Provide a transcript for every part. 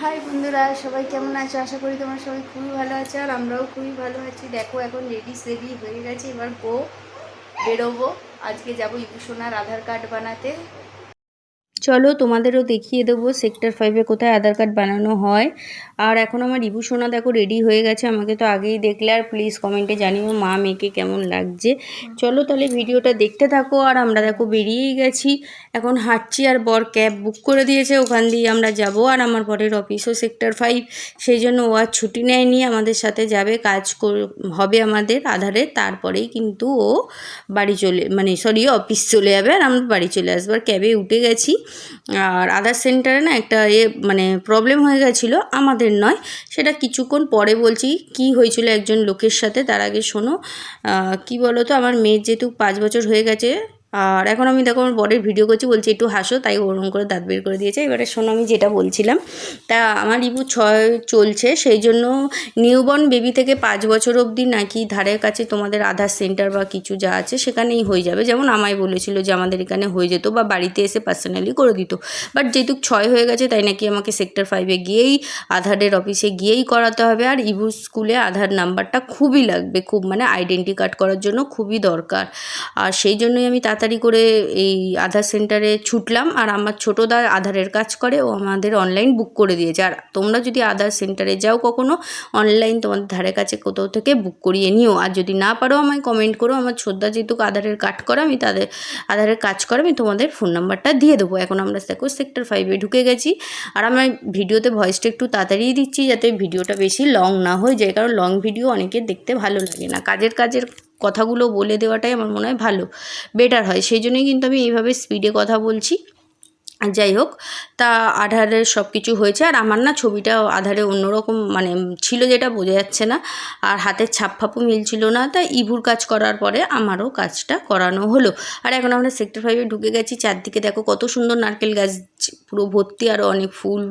High বন্ধুরা, সবাই কেমন আছো? আশা করি তোমরা সবাই খুবই ভালো আছে আর আমরাও খুবই ভালো আছি। দেখো, এখন রেডি সেডি হয়ে গেছে। এবার গো বেরোবো। আজকে যাব ইভূষণার আধার কার্ড বানাতে। চলো তোমাদেরও দেখিয়ে দেবো সেক্টর ফাইভে কোথায় আধার কার্ড বানানো হয়। আর এখন আমার রিভু সোনা দেখো রেডি হয়ে গেছে, আমাকে তো আগেই দেখলে, আর প্লিজ কমেন্টে জানিও মা মেয়েকে কেমন লাগছে। চলো তাহলে ভিডিওটা দেখতে থাকো, আর আমরা দেখো বেরিয়েই গেছি। এখন হাঁটছি, আর বর ক্যাব বুক করে দিয়েছে, ওখান দিয়ে আমরা যাব। আর আমার বরের অফিসও সেক্টর ফাইভ সেই জন্য ও আর ছুটি নেয়নি, আমাদের সাথে যাবে, কাজ হবে আমাদের আধারে, তারপরেই কিন্তু ও বাড়ি চলে মানে সরি অফিস চলে যাবে, আর আমরা বাড়ি চলে আসব। আর ক্যাবে উঠে গেছি। আর আদার সেন্টারে না একটা এ মানে প্রবলেম হয়ে গেছিল, আমাদের নয়। সেটা কিছুক্ষণ পরে বলছি, কি হয়েছিল একজন লোকের সাথে? তার আগে শোনো কী বলো তো আমার মেয়ের যেহেতু পাঁচ বছর হয়ে গেছে আর এখন আমি দেখো আমার বরের ভিডিও করছি, বলছি একটু হাসো, তাই ওরকম করে দাঁত বের করে দিয়েছে। এবারে শোনো আমি যেটা বলছিলাম, তা আমার ইবু ছয় চলছে, সেই জন্য নিউবর্ন বেবি থেকে পাঁচ বছর অবধি নাকি ধারের কাছে তোমাদের আধার সেন্টার বা কিছু যা আছে সেখানেই হয়ে যাবে। যেমন আমায় বলেছিল যে আমাদের এখানে হয়ে যেত বা বাড়িতে এসে পার্সোনালি করে দিত। বাট যেহেতু ছয় হয়ে গেছে, তাই নাকি আমাকে সেক্টর ফাইভে গিয়েই আধারের অফিসে গিয়েই করাতে হবে। আর ইবু স্কুলে আধার নাম্বারটা খুবই লাগবে, খুব মানে আইডেন্টি কার্ড করার জন্য খুবই দরকার। আর সেই জন্যই আমি তাড়াতাড়ি করে এই আধার সেন্টারে ছুটলাম আর আমার ছোটোদা আধারের কাজ করে, ও আমাদের অনলাইন বুক করে দিয়েছে। আর তোমরা যদি আধার সেন্টারে যাও কখনো অনলাইন তোমাদের ধারে কাছে কোথাও থেকে বুক করিয়ে নিও। আর যদি না পারো আমায় কমেন্ট করো, আমার ছোটদা যেহেতু আধারের কার্ড করা, আমি তাদের, আধারের কাজ করে, আমি তোমাদের ফোন নাম্বারটা দিয়ে দেবো। এখন আমরা দেখো সেক্টর ফাইভে ঢুকে গেছি। আর আমার ভিডিওতে ভয়েসটা একটু তাড়াতাড়িই দিচ্ছি যাতে ভিডিওটা বেশি লং না হয়ে যায়, কারণ লং ভিডিও অনেকের দেখতে ভালো লাগে না। কাজের কাজের কথাগুলো বলে দেওয়াটাই আমার মনে হয় ভালো বেটার হয়। সেই জন্যই কিন্তু আমি এইভাবে স্পিডে কথা বলছি। যাই হোক, তা আধারের সব কিছু হয়েছে। আর আমার না ছবিটা আধারে অন্যরকম মানে ছিল যেটা বোঝা যাচ্ছে না। আর হাতের ছাপ ফাপও মিলছিল না। তা ইভুর কাজ করার পরে আমারও কাজটা করানো হলো। আর এখন আমরা সেক্টর ফাইভে ঢুকে গেছি। চারদিকে দেখো কত সুন্দর নারকেল গাছ, পুরো ভর্তি আর অনেক ফুল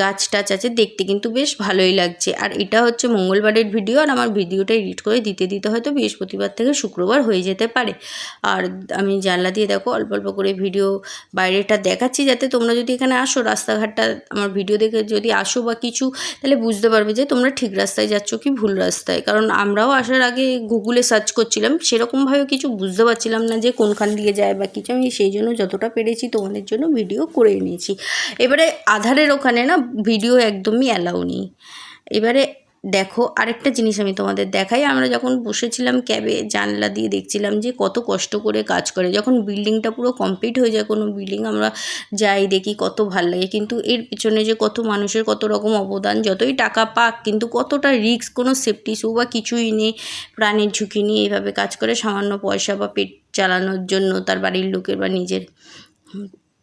গাছ টাছ আছে। দেখতে কিন্তু বেশ ভালোই লাগছে। আর এটা হচ্ছে মঙ্গলবারের ভিডিও। আর আমার ভিডিওটা এডিট করে দিতে দিতে হয়তো বৃহস্পতিবার থেকে শুক্রবার হয়ে যেতে পারে। আর আমি জানলা দিয়ে দেখো অল্প অল্প করে ভিডিও বাইরেটা দেখাচ্ছি। যাতে তোমরা যদি এখানে আসো, রাস্তাঘাটটা আমার ভিডিও দেখে যদি আসো বা কিছু, তাহলে বুঝতে পারবে যে তোমরা ঠিক রাস্তায় যাচ্ছ কি ভুল রাস্তায়। কারণ আমরাও আসার আগে গুগলে সার্চ করছিলাম, সেরকমভাবে কিছু বুঝতে পারছিলাম না যে কোনখান দিয়ে যায় বা কিছু। আমি সেই জন্য যতটা পেরেছি তোমাদের জন্য ভিডিও করে নিয়েছি। এবারে আধারের ওখানে না ভিডিও একদমই অ্যালাউ নেই। এবারে দেখো, আরেকটা জিনিস আমি তোমাদের দেখাই। আমরা যখন বসেছিলাম ক্যাবে, জানলা দিয়ে দেখছিলাম যে কত কষ্ট করে কাজ করে। যখন বিল্ডিংটা পুরো কমপ্লিট হয়ে যায়, কোনো বিল্ডিং আমরা যাই, দেখি কত ভালো লাগে। কিন্তু এর পিছনে যে কত মানুষের কত রকম অবদান, যতই টাকা পাক, কিন্তু কতটা রিস্ক কোনো সেফটি শু বা কিছুই নেই, প্রাণের ঝুঁকি নিয়ে এইভাবে কাজ করে, সামান্য পয়সা বা পেট চালানোর জন্য তার বাড়ির লোকের বা নিজের।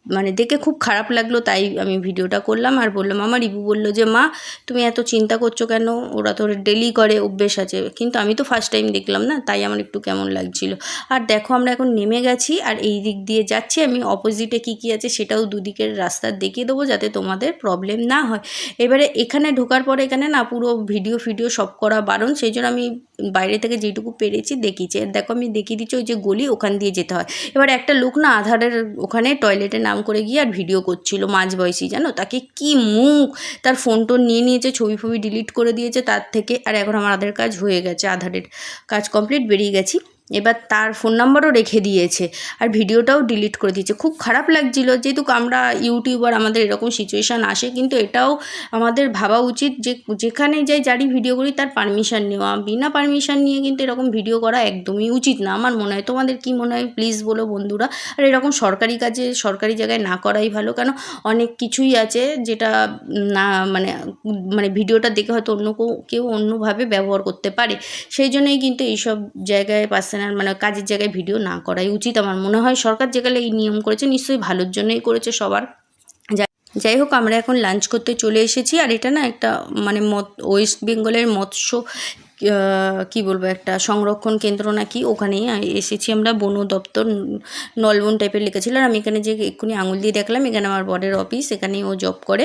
মানে দেখে খুব খারাপ লাগল, তাই আমি ভিডিওটা করলাম। আর বললাম আমার রিবু বলল যে, মা, তুমি এত চিন্তা করছ কেন? ওরা তো ডেলি করে, অভ্যেস আছে। কিন্তু আমি তো ফার্স্ট টাইম দেখলাম না, তাই আমার একটু কেমন লাগছিল। আর দেখো, আমরা এখন নেমে গেছি, আর এই দিক দিয়ে যাচ্ছি। আমি অপোজিটে কী কী আছে সেটাও দুদিকের রাস্তা দেখিয়ে দেবো, যাতে তোমাদের প্রবলেম না হয়। এবারে এখানে ঢোকার পরে এখানে না পুরো ভিডিও ফিডিও সব করা বারণ, সেই জন্য আমি বাইরে থেকে যেটুকু পেরেছি দেখিয়েছি। আর দেখো আমি দেখিয়ে দিচ্ছি ওই যে গলি, ওখান দিয়ে যেতে হয়। এবার একটা লোক না আধারের ওখানে টয়লেটে নাম করে গিয়ে আর ভিডিও করছিল মাঝ বয়সী, জানো? তাকে কি মুখ? তার ফোন টোন নিয়ে নিয়েছে, ছবি ফবি ডিলিট করে দিয়েছে, তার থেকে। আর এখন আমার আধার কাজ হয়ে গেছে, আধারের কাজ কমপ্লিট বেরিয়ে গেছি। এবার তার ফোন নাম্বারও রেখে দিয়েছে। আর ভিডিওটাও ডিলিট করে দিয়েছে। খুব খারাপ লাগছিল, যেহেতু আমরা ইউটিউবার আমাদের এরকম সিচুয়েশান আসে, কিন্তু এটাও আমাদের ভাবা উচিত যে, যেখানে যাই, যারই ভিডিও করি, তার পারমিশন নেওয়া। বিনা পারমিশন নিয়ে কিন্তু এরকম ভিডিও করা একদমই উচিত না। আমার মনে হয়, তোমাদের কি মনে হয়? প্লিজ বলো বন্ধুরা। আর এরকম সরকারি কাজে, সরকারি জায়গায় না করাই ভালো, কেন অনেক কিছুই আছে যেটা না মানে মানে ভিডিওটা দেখে হয়তো অন্য কেউ- অন্যভাবে ব্যবহার করতে পারে। সেই জন্যই কিন্তু এইসব জায়গায় পার্সোনাল মানে কাজের জায়গায় ভিডিও না করাই উচিত আমার মনে হয়। সরকার যেখানে এই নিয়ম করেছে, নিশ্চয়ই ভালোর জন্যই করেছে সবার। যাই- হোক, আমরা এখন লাঞ্চ করতে চলে এসেছি। আর এটা না একটা মানে মৎ ওয়েস্ট বেঙ্গলের মৎস্য কি বলব, একটা সংরক্ষণ কেন্দ্র নাকি, ওখানেই এসেছি আমরা, বন দপ্তর, নলবন টাইপের লিখেছিল। আর আমি এখানে যে এক্ষুনি আঙুল দিয়ে দেখলাম, এখানে আমার বরের অফিস এখানেই ও জব করে।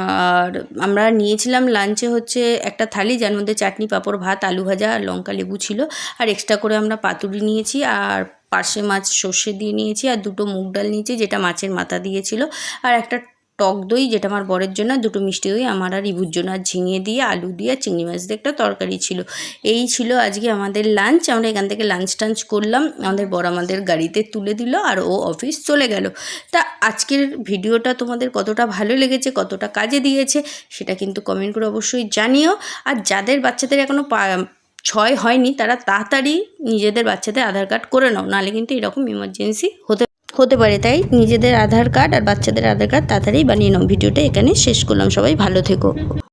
আর আমরা নিয়েছিলাম লাঞ্চে হচ্ছে একটা থালি, যার মধ্যে চাটনি, পাঁপড়, ভাত, আলু ভাজা আর লঙ্কা লেবু ছিল। আর এক্সট্রা করে আমরা পাতুরি নিয়েছি, আর পার্শে মাছ সর্ষে দিয়ে নিয়েছি, আর দুটো মুগ ডাল নিয়েছি, যেটা মাছের মাথা দিয়েছিল। আর একটা টক দই, যেটা আমার বরের জন্য, দুটো মিষ্টি দই, আমার আর ইবুর জন্য। আর ঝিঙে দিয়ে আলু দিয়ে চিংড়ি মাছ দিয়ে একটা তরকারি ছিল। এই ছিল আজকে আমাদের লাঞ্চ আমরা এখান থেকে লাঞ্চ টাঞ্চ করলাম। আমাদের বর আমাদের গাড়িতে তুলে দিল আর ও অফিস চলে গেল। তা আজকের ভিডিওটা তোমাদের কতটা ভালো লেগেছে, কতটা কাজে দিয়েছে, সেটা কিন্তু কমেন্ট করে অবশ্যই জানিও। আর যাদের বাচ্চাদের এখনও ছয় হয়নি, তারা তাড়াতাড়ি নিজেদের বাচ্চাদের আধার কার্ড করে নাও। নাহলে কিন্তু এরকম ইমার্জেন্সি হতে হতে পারে, তাই নিজেদের আধার কার্ড আর বাচ্চাদের আধার কার্ড তাড়াতাড়ি বানিয়ে নাও। ভিডিওটা এখানে শেষ করলাম। সবাই ভালো থেকো।